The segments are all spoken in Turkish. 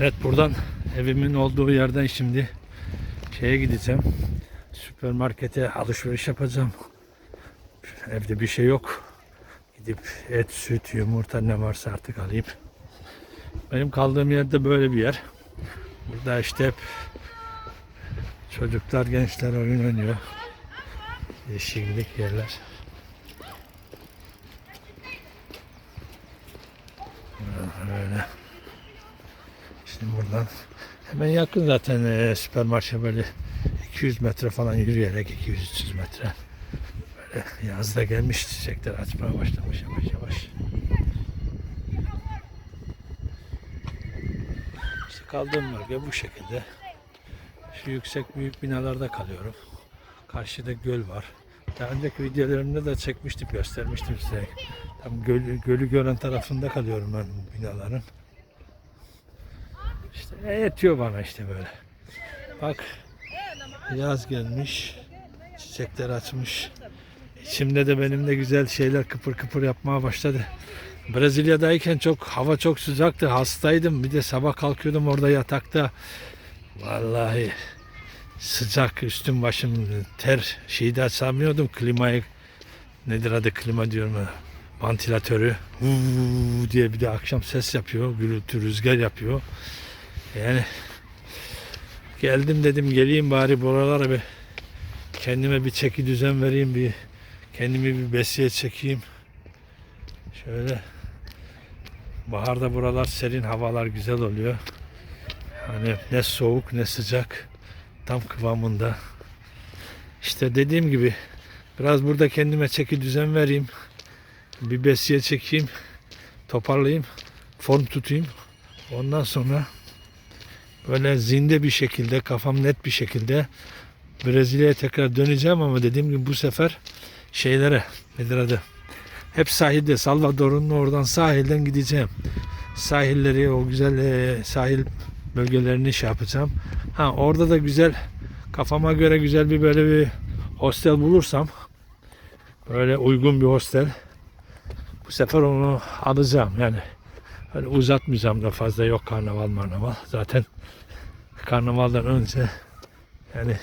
Evet buradan evimin olduğu yerden şimdi şeye gideceğim. Süpermarkete alışveriş yapacağım. Evde bir şey yok. Gidip et, süt, yumurta ne varsa artık alayım. Benim kaldığım yerde böyle bir yer. Burada işte hep çocuklar, gençler oyun oynuyor. Yeşillik yerler. Öyle. Şimdi buradan hemen yakın zaten e, süpermarket böyle 200 metre falan yürüyerek 200-300 metre. Böyle yazda gelmiş çiçekler açmaya başlamış yavaş yavaş. İşte kaldığım bölge bu şekilde. Şu yüksek büyük binalarda kalıyorum. Karşıda göl var. Daha önceki videolarımda da çekmiştim, göstermiştim size. Tam gölü, gölü gören tarafında kalıyorum ben binaların. İşte yetiyor bana işte böyle. Bak yaz gelmiş. Çiçekler açmış. İçimde de benim de güzel şeyler kıpır kıpır yapmaya başladı. Brezilya'dayken çok hava çok sıcaktı. Hastaydım. Bir de sabah kalkıyordum orada yatakta. Vallahi sıcak üstüm başım ter şeyi de açamıyordum klimayı nedir adı klima diyorum ya, vantilatörü diye bir de akşam ses yapıyor gürültü rüzgar yapıyor yani geldim dedim geleyim bari buralara bir kendime bir çeki düzen vereyim bir kendimi bir besiye çekeyim şöyle baharda buralar serin havalar güzel oluyor hani ne soğuk ne sıcak tam kıvamında. İşte dediğim gibi biraz burada kendime çeki düzen vereyim. Bir besiye çekeyim. Toparlayayım. Form tutayım. Ondan sonra böyle zinde bir şekilde kafam net bir şekilde Brezilya'ya tekrar döneceğim ama dediğim gibi bu sefer şeylere nedir adı hep sahilde Salvador'un oradan sahilden gideceğim. Sahilleri o güzel e, sahil bölgelerini şey yapacağım. Ha orada da güzel kafama göre güzel bir böyle bir hostel bulursam böyle uygun bir hostel bu sefer onu alacağım yani öyle uzatmayacağım da fazla yok karnaval marnaval zaten karnavaldan önce yani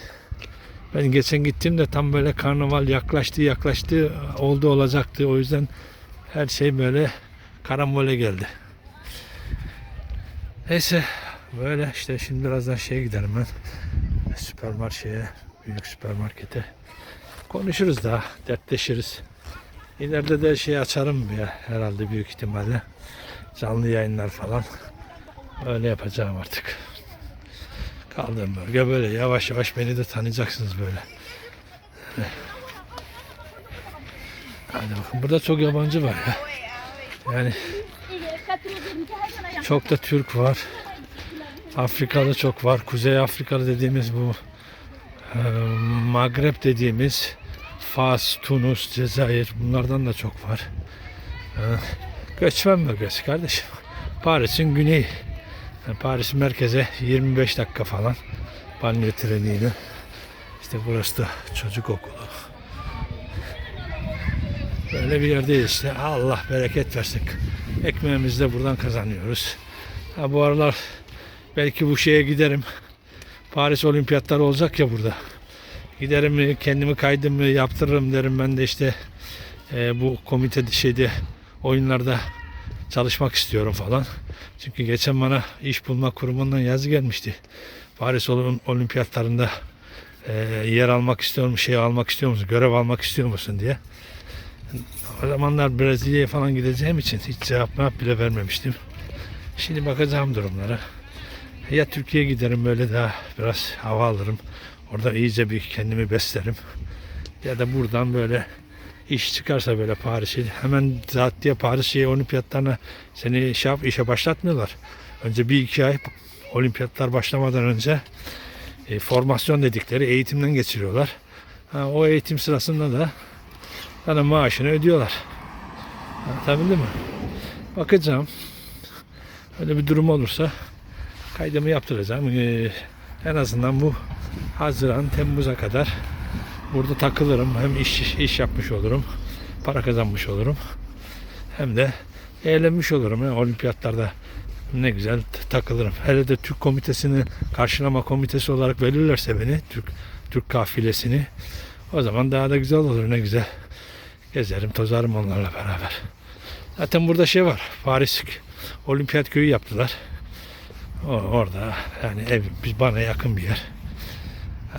ben geçen gittiğimde tam böyle karnaval yaklaştı yaklaştı oldu olacaktı o yüzden her şey böyle karambole geldi. Neyse Böyle işte şimdi birazdan şeye giderim ben. Süpermarkete, büyük süpermarkete. Konuşuruz daha, dertleşiriz. İleride de şey açarım ya herhalde büyük ihtimalle. Canlı yayınlar falan. Öyle yapacağım artık. Kaldığım bölge böyle yavaş yavaş beni de tanıyacaksınız böyle. Hadi bakın burada çok yabancı var ya. Yani çok da Türk var. Afrikalı çok var. Kuzey Afrikalı dediğimiz bu e, Magreb dediğimiz Fas, Tunus, Cezayir bunlardan da çok var. E, göçmen bölgesi kardeşim. Paris'in güneyi. Yani Paris merkeze 25 dakika falan banyo treniyle. İşte burası da çocuk okulu. Böyle bir yerdeyiz işte. Allah bereket versin. Ekmeğimizi de buradan kazanıyoruz. Ha, bu aralar Belki bu şeye giderim. Paris olimpiyatları olacak ya burada. Giderim kendimi kaydımı yaptırırım derim ben de işte e, bu komite şeyde oyunlarda çalışmak istiyorum falan. Çünkü geçen bana iş bulma kurumundan yazı gelmişti. Paris olimpiyatlarında e, yer almak istiyor musun, şey almak istiyor musun, görev almak istiyor musun diye. O zamanlar Brezilya'ya falan gideceğim için hiç cevap bile vermemiştim. Şimdi bakacağım durumlara. Ya Türkiye'ye giderim böyle daha biraz hava alırım. Orada iyice bir kendimi beslerim. Ya da buradan böyle iş çıkarsa böyle Paris'e hemen zat diye Paris şey olimpiyatlarına seni şey yap, işe başlatmıyorlar. Önce bir iki ay olimpiyatlar başlamadan önce e, formasyon dedikleri eğitimden geçiriyorlar. Ha, o eğitim sırasında da sana maaşını ödüyorlar. Anlatabildim mi? Bakacağım. Öyle bir durum olursa kaydımı yaptıracağım. Ee, en azından bu Haziran, Temmuz'a kadar burada takılırım. Hem iş, iş yapmış olurum. Para kazanmış olurum. Hem de eğlenmiş olurum. Yani olimpiyatlarda ne güzel takılırım. Hele de Türk komitesini karşılama komitesi olarak verirlerse beni Türk Türk kafilesini o zaman daha da güzel olur ne güzel. Gezerim tozarım onlarla beraber. Zaten burada şey var. Paris Olimpiyat köyü yaptılar. O, orada yani ev bana yakın bir yer.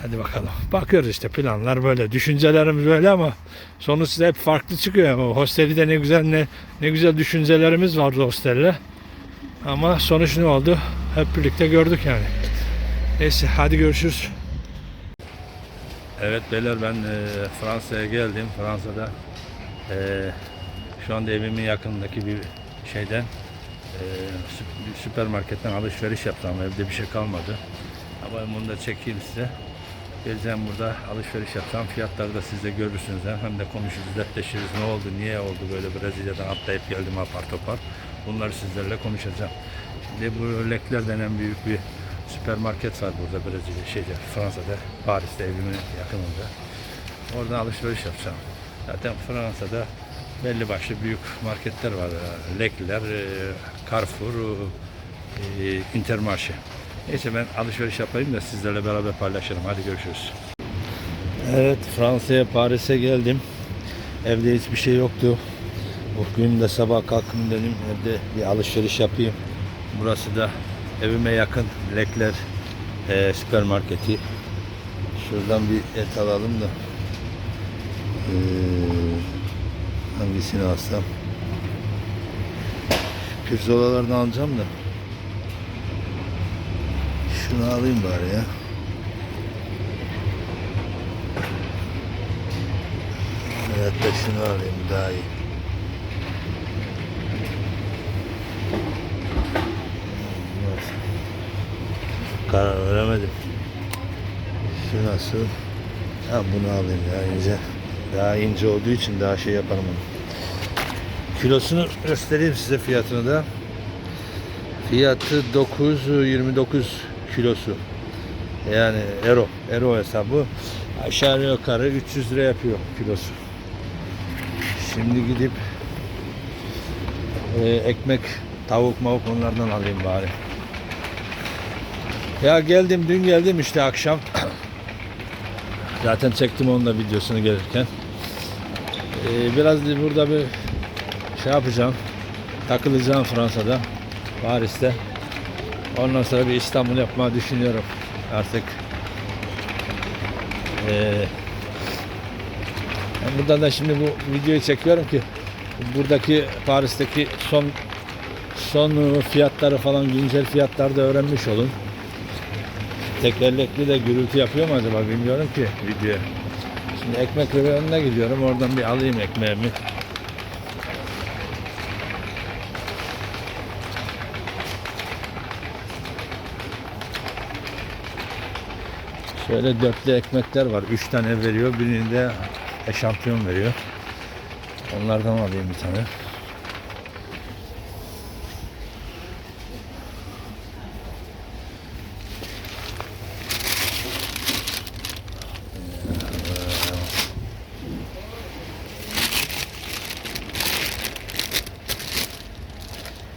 Hadi bakalım. Bakıyoruz işte planlar böyle. Düşüncelerimiz böyle ama sonuçta hep farklı çıkıyor. O hosteli de ne güzel ne ne güzel düşüncelerimiz vardı hostelle. Ama sonuç ne oldu? Hep birlikte gördük yani. Neyse hadi görüşürüz. Evet beyler ben e, Fransa'ya geldim. Fransa'da e, şu anda evimin yakınındaki bir şeyden e, süpermarketten alışveriş yaptım ama evde bir şey kalmadı. Ama bunu da çekeyim size. Geleceğim burada alışveriş yapacağım. Fiyatları da siz de görürsünüz. Hem, de konuşuruz, dertleşiriz. Ne oldu, niye oldu böyle Brezilya'dan atlayıp geldim apar topar. Bunları sizlerle konuşacağım. Şimdi bu Leclerc denen büyük bir süpermarket var burada Brezilya, şeyde, Fransa'da, Paris'te evimin yakınında. Oradan alışveriş yapacağım. Zaten Fransa'da belli başlı büyük marketler var. Leclerc, e, Carrefour, e, Intermarché. Neyse ben alışveriş yapayım da sizlerle beraber paylaşırım. Hadi görüşürüz. Evet Fransa'ya Paris'e geldim. Evde hiçbir şey yoktu. Bugün de sabah kalktım dedim evde bir alışveriş yapayım. Burası da evime yakın Lekler e, süpermarketi. Şuradan bir et alalım da. Ee, hangisini alsam? Pirzolalardan alacağım da. Şunu alayım bari ya. Hayatta şunu alayım daha iyi. Karar veremedim. Şu nasıl? Ha bunu alayım ya ince. Daha ince olduğu için daha şey yaparım onu. Kilosunu göstereyim size fiyatını da. Fiyatı 9.29 kilosu. Yani euro, euro hesabı aşağı yukarı 300 lira yapıyor kilosu. Şimdi gidip e, ekmek, tavuk mavuk onlardan alayım bari. Ya geldim dün geldim işte akşam. Zaten çektim onun da videosunu gelirken. E, biraz da burada bir şey yapacağım. Takılacağım Fransa'da. Paris'te. Ondan sonra bir İstanbul yapmayı düşünüyorum artık. Ee, buradan da şimdi bu videoyu çekiyorum ki buradaki Paris'teki son son fiyatları falan güncel fiyatları da öğrenmiş olun. Tekerlekli de gürültü yapıyor mu acaba bilmiyorum ki videoya. Şimdi ekmek reyonuna gidiyorum. Oradan bir alayım ekmeğimi. Şöyle dörtlü ekmekler var. Üç tane veriyor. Birini de eşantiyon veriyor. Onlardan alayım bir tane.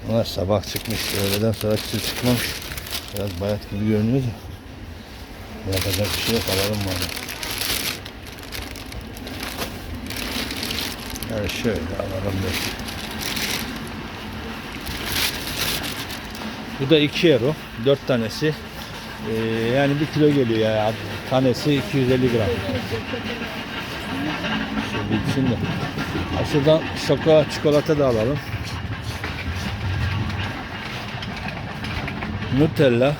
Bunlar sabah çıkmış. Öğleden sonra çıkmamış. Biraz bayat gibi görünüyor da. Yapacak bir şey yok alalım bari. Yani şöyle alalım da. Bu da 2 euro. 4 tanesi. Ee, yani 1 kilo geliyor yani. Tanesi 250 gram. Şu bitsin de. Şuradan şoka çikolata da alalım. Nutella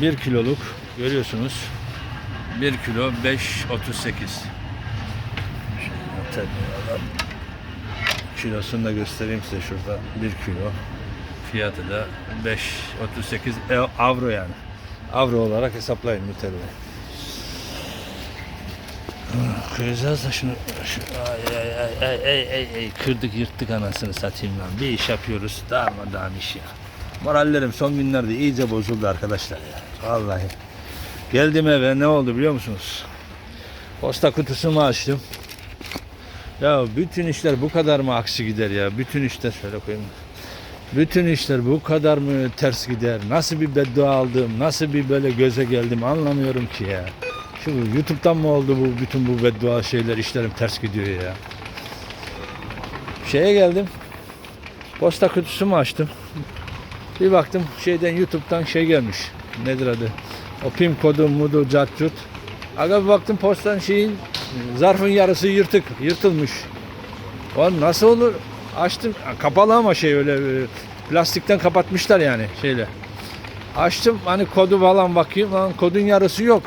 1 kiloluk görüyorsunuz. 1 kilo 5.38. Nutella alalım. Kilosunu da göstereyim size şurada. 1 kilo. Fiyatı da 5.38 e- avro yani. Avro olarak hesaplayın. Ah, Kıracağız da şunu. Şu, ay, ay, ay, ay, ay, ay, kırdık yırttık anasını satayım lan. Bir iş yapıyoruz. Darmadağın iş ya. Morallerim son günlerde iyice bozuldu arkadaşlar ya. Vallahi. Geldim eve ne oldu biliyor musunuz? Posta kutusunu açtım. Ya bütün işler bu kadar mı aksi gider ya? Bütün işler şöyle koyayım. Bütün işler bu kadar mı ters gider? Nasıl bir beddua aldım? Nasıl bir böyle göze geldim anlamıyorum ki ya. Şu YouTube'dan mı oldu bu bütün bu beddua şeyler işlerim ters gidiyor ya. Şeye geldim. Posta kutusu açtım? Bir baktım şeyden YouTube'dan şey gelmiş. Nedir adı? O pin kodu mudu cartcut. Aga bir baktım postan şeyin zarfın yarısı yırtık, yırtılmış. O nasıl olur? Açtım. Kapalı ama şey öyle e, plastikten kapatmışlar yani şeyle. Açtım hani kodu falan bakayım lan kodun yarısı yok.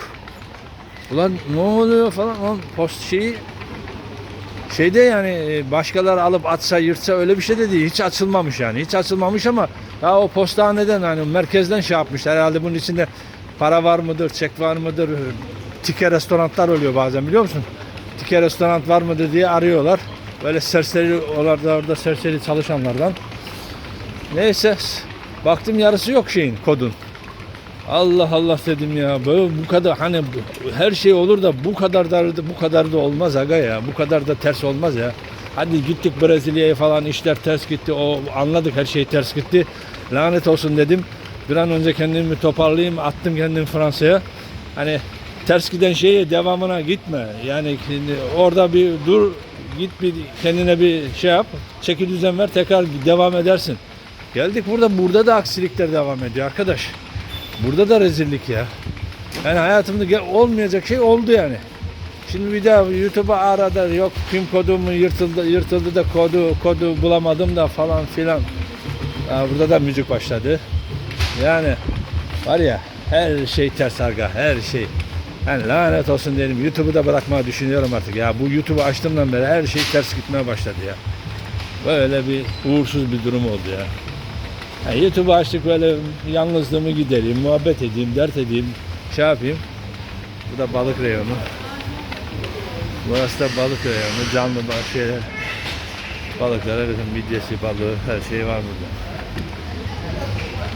Ulan ne oluyor falan lan post şeyi şeyde yani e, başkaları alıp atsa yırtsa öyle bir şey de değil. Hiç açılmamış yani. Hiç açılmamış ama ya o postaneden hani merkezden şey yapmış. Herhalde bunun içinde para var mıdır, çek var mıdır? Tike restoranlar oluyor bazen biliyor musun? Tike restoran var mıdır diye arıyorlar. Böyle serseri orada orada serseri çalışanlardan. Neyse baktım yarısı yok şeyin kodun. Allah Allah dedim ya böyle bu kadar hani her şey olur da bu kadar da bu kadar da olmaz aga ya. Bu kadar da ters olmaz ya. Hadi gittik Brezilya'ya falan işler ters gitti. O anladık her şey ters gitti. Lanet olsun dedim. Bir an önce kendimi toparlayayım. Attım kendimi Fransa'ya. Hani ters giden şeye devamına gitme. Yani orada bir dur git bir kendine bir şey yap. Çeki düzen ver tekrar devam edersin. Geldik burada burada da aksilikler devam ediyor arkadaş. Burada da rezillik ya. Yani hayatımda olmayacak şey oldu yani. Şimdi bir daha YouTube'a arada yok pin kodumu yırtıldı yırtıldı da kodu kodu bulamadım da falan filan. Burada da müzik başladı. Yani var ya her şey ters arga her şey. Yani lanet olsun dedim. YouTube'u da bırakmayı düşünüyorum artık. Ya bu YouTube'u açtığımdan beri her şey ters gitmeye başladı ya. Böyle bir uğursuz bir durum oldu ya. Yani YouTube'u açtık böyle yalnızlığımı gidereyim, muhabbet edeyim, dert edeyim, şey yapayım. Bu da balık reyonu. Burası da balık reyonu, canlı şeyler. Balıklar, bütün midyesi, balığı, her şey var burada.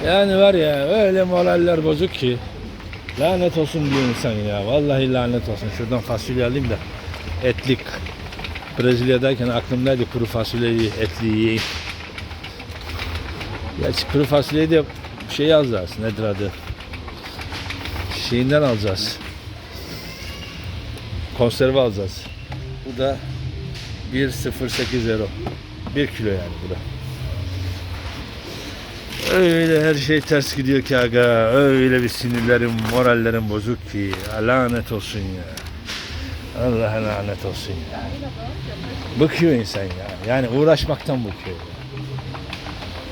Yani var ya öyle moraller bozuk ki lanet olsun diyor insan ya. Vallahi lanet olsun. Şuradan fasulye alayım da etlik. Brezilya'dayken aklımdaydı kuru fasulyeyi etli yiyeyim. Gerçi kuru fasulyeyi de şey alacağız. Nedir adı? Şeyinden alacağız. Konserve alacağız. Bu da 1080. 1 kilo yani bu da. Öyle her şey ters gidiyor ki aga. Öyle bir sinirlerim, morallerim bozuk ki. Lanet olsun ya. Allah lanet olsun ya. Bıkıyor insan ya. Yani uğraşmaktan bıkıyor. ya.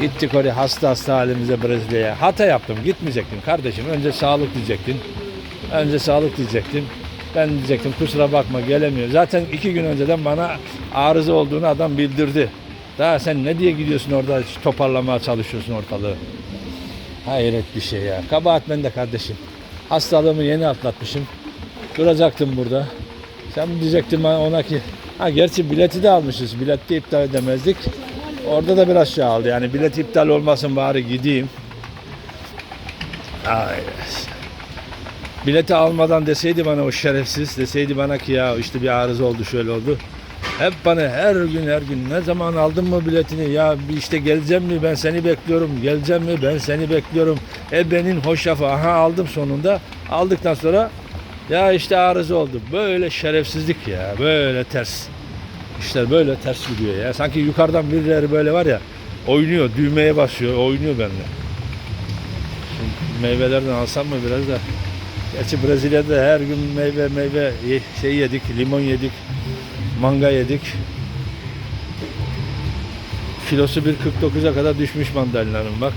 Gittik oraya hasta hasta halimize Brezilya'ya. Hata yaptım. Gitmeyecektim kardeşim. Önce sağlık diyecektin. Önce sağlık diyecektin. Ben diyecektim kusura bakma gelemiyor. Zaten iki gün önceden bana arıza olduğunu adam bildirdi. Daha sen ne diye gidiyorsun orada toparlamaya çalışıyorsun ortalığı. Hayret bir şey ya. Kabahat bende kardeşim. Hastalığımı yeni atlatmışım. Duracaktım burada. Sen diyecektin ona ki ha gerçi bileti de almışız. Bileti de iptal edemezdik. Orada da biraz şey aldı. Yani bilet iptal olmasın bari gideyim. Ay. Bileti almadan deseydi bana o şerefsiz deseydi bana ki ya işte bir arıza oldu şöyle oldu. Hep bana her gün her gün ne zaman aldın mı biletini ya işte geleceğim mi ben seni bekliyorum geleceğim mi ben seni bekliyorum. E benim hoşafı aha aldım sonunda aldıktan sonra ya işte arıza oldu. Böyle şerefsizlik ya böyle ters. İşler böyle ters gidiyor ya. Sanki yukarıdan birileri böyle var ya oynuyor düğmeye basıyor oynuyor benimle. Şimdi meyvelerden alsam mı biraz da Gerçi Brezilya'da her gün meyve meyve şey yedik, limon yedik, manga yedik. Kilosu 1.49'a kadar düşmüş mandalinanın bak.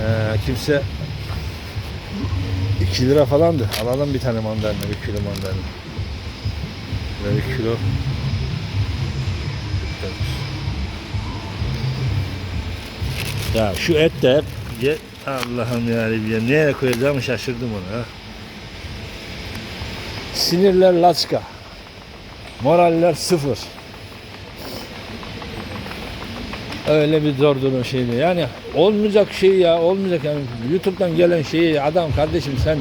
Ee, kimse 2 lira falandı. Alalım bir tane mandalina, bir kilo mandalina. Böyle bir kilo. Ya şu et de ye, Allah'ım yani ya nereye koyacağımı şaşırdım onu ha. Sinirler laçka. Moraller sıfır. Öyle bir zor durum şeydi. Yani olmayacak şey ya olmayacak yani YouTube'dan gelen şeyi adam kardeşim sen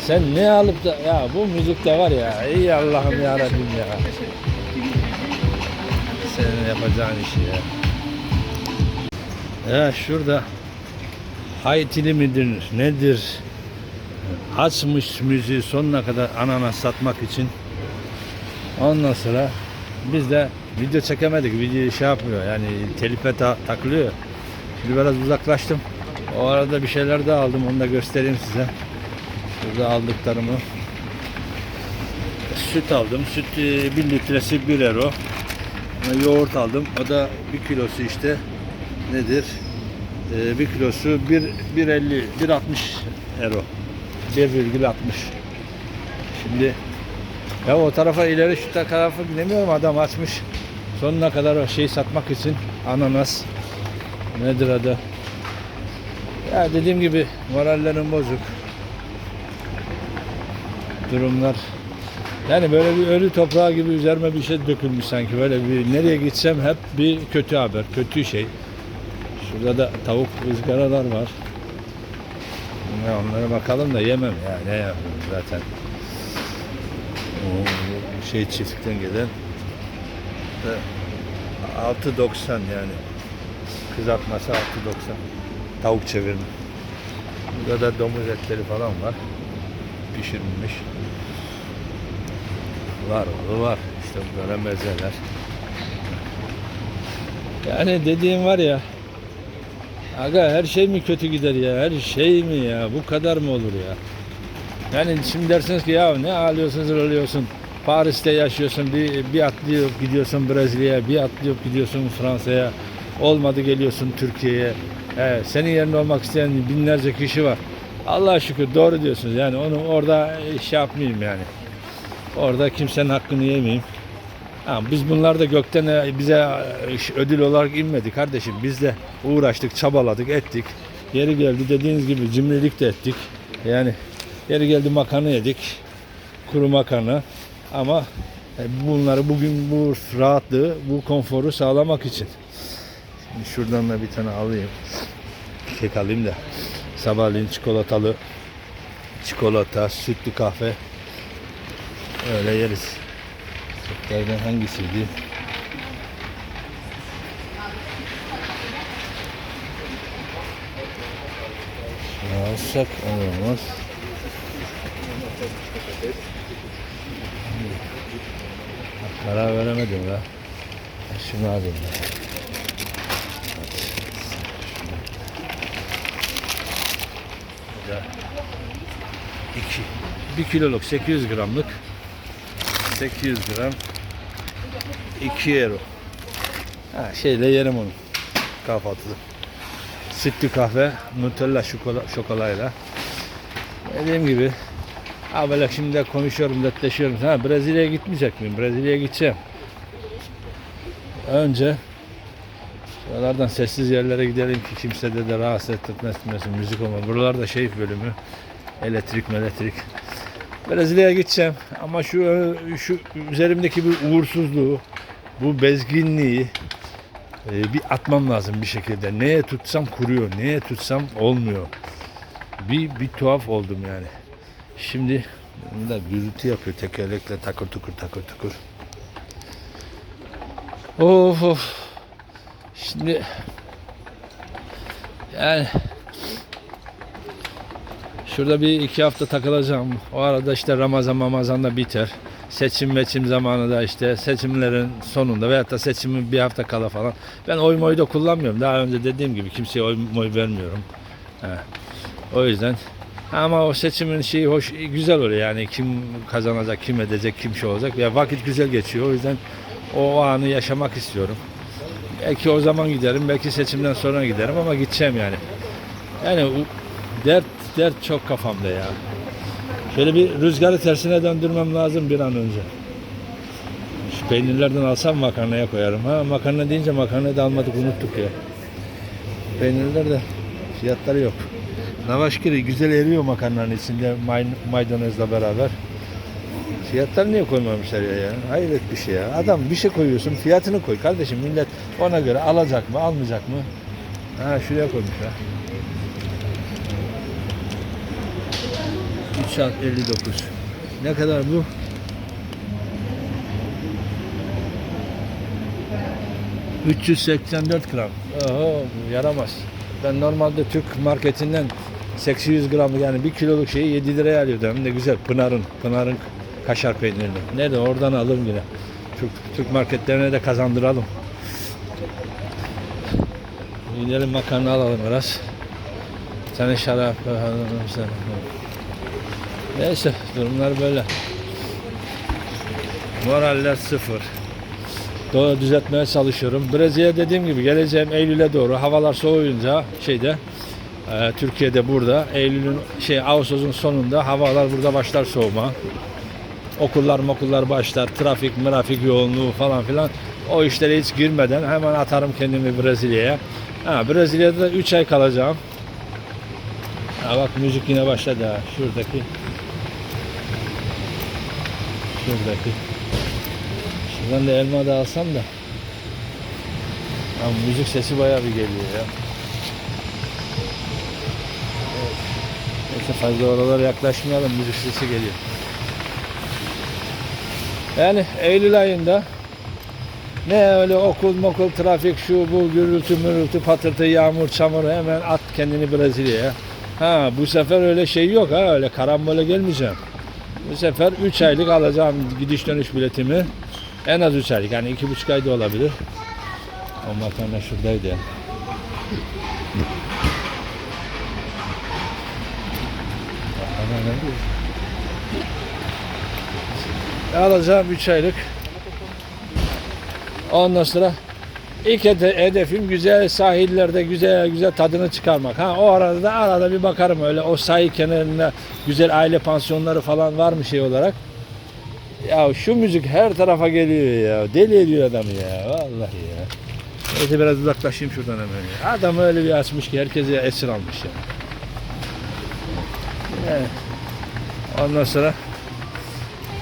sen ne alıp da ya bu müzikte var ya ey Allah'ım ya Rabbim ya. Senin yapacağın işi ya. Ya şurada Haitili midir nedir? Açmış müziği sonuna kadar ananas satmak için. Ondan sonra biz de video çekemedik. Video şey yapmıyor yani telife ta- takılıyor. Şimdi biraz uzaklaştım. O arada bir şeyler de aldım. Onu da göstereyim size. Burada aldıklarımı. Süt aldım. Süt 1 litresi 1 euro. Yoğurt aldım. O da 1 kilosu işte nedir? Ee, bir kilosu 1 1.50 1.60 euro. 1,60. Şimdi ya o tarafa ileri şu tarafa gidemiyorum adam açmış. Sonuna kadar o şeyi satmak için ananas nedir adı? Ya dediğim gibi morallerim bozuk. Durumlar yani böyle bir ölü toprağı gibi üzerime bir şey dökülmüş sanki böyle bir nereye gitsem hep bir kötü haber, kötü şey. Şurada da tavuk ızgaralar var. Ya onlara bakalım da yemem ya. Ne yapayım zaten. Şey çiftlikten gelen de 6.90 yani. Kızartması 6.90. Tavuk çevirme. Burada da domuz etleri falan var. Pişirilmiş. Var oğlu var. İşte böyle mezeler. Yani dediğim var ya Aga her şey mi kötü gider ya? Her şey mi ya? Bu kadar mı olur ya? Yani şimdi dersiniz ki ya ne alıyorsun alıyorsun. Paris'te yaşıyorsun bir, bir atlıyor gidiyorsun Brezilya'ya bir atlıyor gidiyorsun Fransa'ya olmadı geliyorsun Türkiye'ye He, senin yerinde olmak isteyen binlerce kişi var Allah'a şükür doğru diyorsunuz yani onu orada şey yapmayayım yani orada kimsenin hakkını yemeyeyim Ha, biz bunlar da gökten e, bize e, ödül olarak inmedi kardeşim. Biz de uğraştık, çabaladık, ettik. Yeri geldi dediğiniz gibi cimrilik de ettik. Yani yeri geldi makarna yedik. Kuru makarna. Ama e, bunları bugün bu rahatlığı, bu konforu sağlamak için. Şimdi şuradan da bir tane alayım. Kek alayım da. Sabahleyin çikolatalı çikolata, sütlü kahve öyle yeriz. Sütlerden hangisiydi? Alsak olmaz. Karar veremedim ya. Şunu alayım ben. Bu da 2 1 kiloluk 800 gramlık 800 gram 2 euro. Ha, şeyle yerim onu. Kahvaltıda. Sütlü kahve, Nutella şokola, şokolayla. Dediğim gibi ha böyle şimdi de konuşuyorum, dertleşiyorum. Ha Brezilya'ya gitmeyecek miyim? Brezilya'ya gideceğim. Önce Şuralardan sessiz yerlere gidelim ki kimse de, de rahatsız etmesin, müzik olmaz. Buralarda şey bölümü, elektrik elektrik. Brezilya'ya gideceğim ama şu şu üzerimdeki bir uğursuzluğu, bu bezginliği e, bir atmam lazım bir şekilde. Neye tutsam kuruyor, neye tutsam olmuyor. Bir bir tuhaf oldum yani. Şimdi da gürültü yapıyor tekerlekle takır tukur takır tukur. Of of. Şimdi yani Şurada bir iki hafta takılacağım. O arada işte Ramazan Ramazan da biter. Seçim meçim zamanı da işte seçimlerin sonunda veyahut da seçimin bir hafta kala falan. Ben oy moyu da kullanmıyorum. Daha önce dediğim gibi kimseye oy moy vermiyorum. He. O yüzden ama o seçimin şeyi hoş, güzel oluyor yani kim kazanacak, kim edecek, kim şey olacak. Ya vakit güzel geçiyor. O yüzden o anı yaşamak istiyorum. Belki o zaman giderim, belki seçimden sonra giderim ama gideceğim yani. Yani dert dert çok kafamda ya. Şöyle bir rüzgarı tersine döndürmem lazım bir an önce. Şu peynirlerden alsam makarnaya koyarım. Ha makarna deyince makarnayı da almadık unuttuk ya. Peynirler de fiyatları yok. Navaşkiri güzel eriyor makarnanın içinde may maydanozla beraber. Fiyatları niye koymamışlar ya, ya? Hayret bir şey ya. Adam bir şey koyuyorsun fiyatını koy kardeşim. Millet ona göre alacak mı almayacak mı? Ha şuraya koymuş ha. 3 saat 59. Ne kadar bu? 384 gram. Oho yaramaz. Ben normalde Türk marketinden 800 gram yani 1 kiloluk şeyi 7 liraya alıyordum. Hem de güzel Pınar'ın, Pınar'ın kaşar peynirini. Nerede oradan alırım yine. Türk, Türk marketlerine de kazandıralım. Gidelim makarna alalım biraz. Bir tane şarap. Neyse durumlar böyle. Moraller sıfır. Doğru düzeltmeye çalışıyorum. Brezilya dediğim gibi geleceğim Eylül'e doğru havalar soğuyunca şeyde e, Türkiye'de burada Eylül'ün şey Ağustos'un sonunda havalar burada başlar soğuma. Okullar mokullar başlar. Trafik, mırafik yoğunluğu falan filan. O işlere hiç girmeden hemen atarım kendimi Brezilya'ya. Ha, Brezilya'da 3 ay kalacağım. Ha, bak müzik yine başladı ha. Şuradaki. Şuradaki. Şuradan da elma da alsam da. Ya müzik sesi bayağı bir geliyor ya. Neyse fazla oralara yaklaşmayalım. Müzik sesi geliyor. Yani Eylül ayında ne öyle okul mokul trafik şu bu gürültü mürültü patırtı yağmur çamur hemen at kendini Brezilya'ya. Ha bu sefer öyle şey yok ha öyle karambole gelmeyeceğim. Bu sefer 3 aylık alacağım gidiş dönüş biletimi. En az 3 aylık yani 2,5 ayda olabilir. O makarna şuradaydı ya. Nerede? Alacağım 3 aylık. Ondan sonra ilk hede- hedefim güzel sahillerde güzel güzel tadını çıkarmak. Ha o arada da arada bir bakarım öyle o sahil kenarında güzel aile pansiyonları falan var mı şey olarak. Ya şu müzik her tarafa geliyor ya. Deli ediyor adamı ya. Vallahi ya. Neyse biraz uzaklaşayım şuradan hemen ya. Adam öyle bir açmış ki herkesi esir almış ya. Yani. Ondan sonra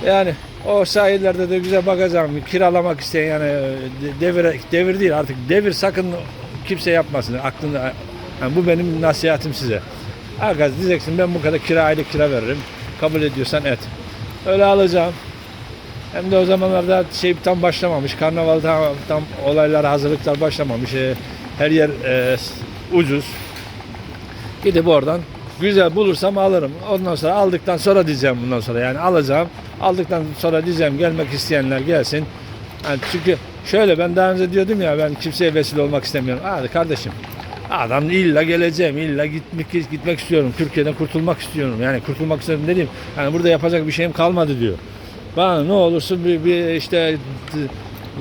yani o sahillerde de güzel bakacağım. Kiralamak isteyen yani de- devir devir değil artık devir sakın kimse yapmasın. Aklında yani bu benim nasihatim size. Arkadaş diyeceksin ben bu kadar kira aylık kira veririm. Kabul ediyorsan et. Öyle alacağım. Hem de o zamanlarda şey tam başlamamış. Karnaval tam, tam olaylar hazırlıklar başlamamış. E, her yer e, ucuz. Gidip oradan güzel bulursam alırım. Ondan sonra aldıktan sonra diyeceğim bundan sonra yani alacağım. Aldıktan sonra diyeceğim gelmek isteyenler gelsin. Yani çünkü şöyle ben daha önce diyordum ya ben kimseye vesile olmak istemiyorum. Hadi kardeşim adam illa geleceğim illa gitmek gitmek istiyorum. Türkiye'den kurtulmak istiyorum. Yani kurtulmak istiyorum dediğim yani burada yapacak bir şeyim kalmadı diyor. Bana ne olursun bir, bir işte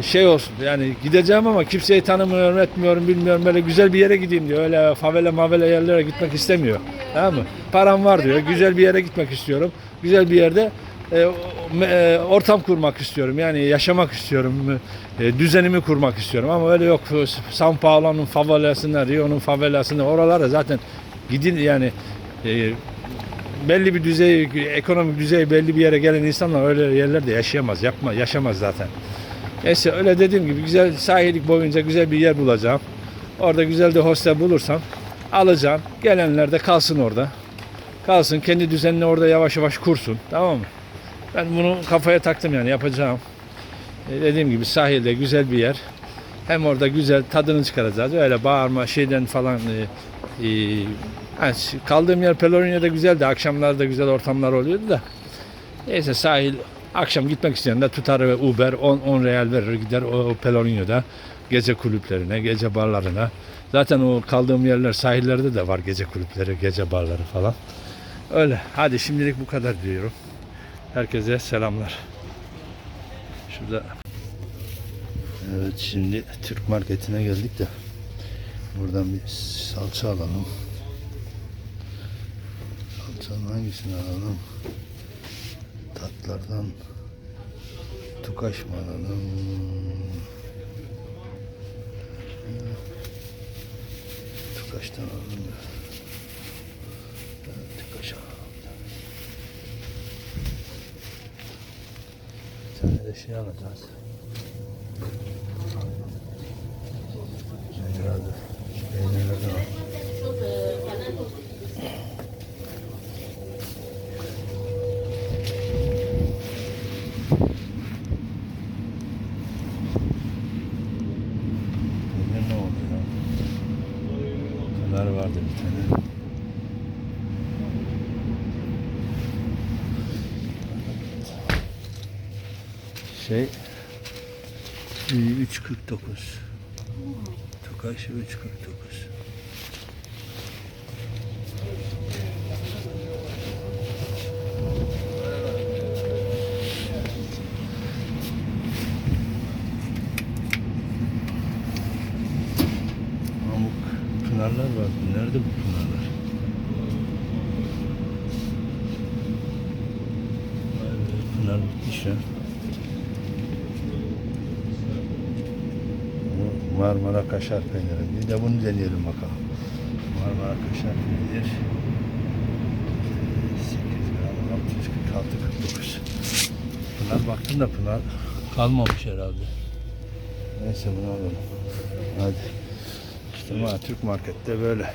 şey olsun yani gideceğim ama kimseyi tanımıyorum etmiyorum bilmiyorum böyle güzel bir yere gideyim diyor. Öyle favela mavela yerlere gitmek istemiyor. Tamam mı? Param var diyor. Güzel bir yere gitmek istiyorum. Güzel bir yerde e, e, ortam kurmak istiyorum. Yani yaşamak istiyorum. E, düzenimi kurmak istiyorum. Ama öyle yok. São Paulo'nun favelasında, Rio'nun favelasında oralara zaten gidin yani e, belli bir düzey, ekonomik düzey belli bir yere gelen insanlar öyle yerlerde yaşayamaz, yapma, yaşamaz zaten. Neyse öyle dediğim gibi güzel sahillik boyunca güzel bir yer bulacağım. Orada güzel de hostel bulursam alacağım. Gelenler de kalsın orada. Kalsın kendi düzenini orada yavaş yavaş kursun. Tamam mı? Ben bunu kafaya taktım yani yapacağım. E, dediğim gibi sahilde güzel bir yer. Hem orada güzel tadını çıkaracağız. Öyle bağırma şeyden falan e, e, ş- kaldığım yer Pelorino'da güzeldi. Akşamlarda güzel ortamlar oluyordu da. Neyse sahil akşam gitmek isteyen de tutar Uber 10 10 real verir gider o, Pelorino'da gece kulüplerine, gece barlarına. Zaten o kaldığım yerler sahillerde de var gece kulüpleri, gece barları falan. Öyle. Hadi şimdilik bu kadar diyorum. Herkese selamlar. Şurada Evet şimdi Türk marketine geldik de buradan bir salça alalım. Salçanın hangisini alalım? Tatlardan tukaş mı alalım? Tukaştan. Evet, tukaş alalım. Bir tane de şey alacağız. Herhalde. Peynirlerden al. şey e, 3.49. Tokaş 3.49. Pamuk pınarlar var. Nerede bu pınarlar? Vay be, Pınar bitmiş ya. Bu Marmara kaşar peyniri. Bir de bunu deneyelim bakalım. Marmara kaşar peynir. 8 gram 646 49. Pınar baktın da Pınar kalmamış herhalde. Neyse bunu alalım. Hadi. İşte Türk markette böyle.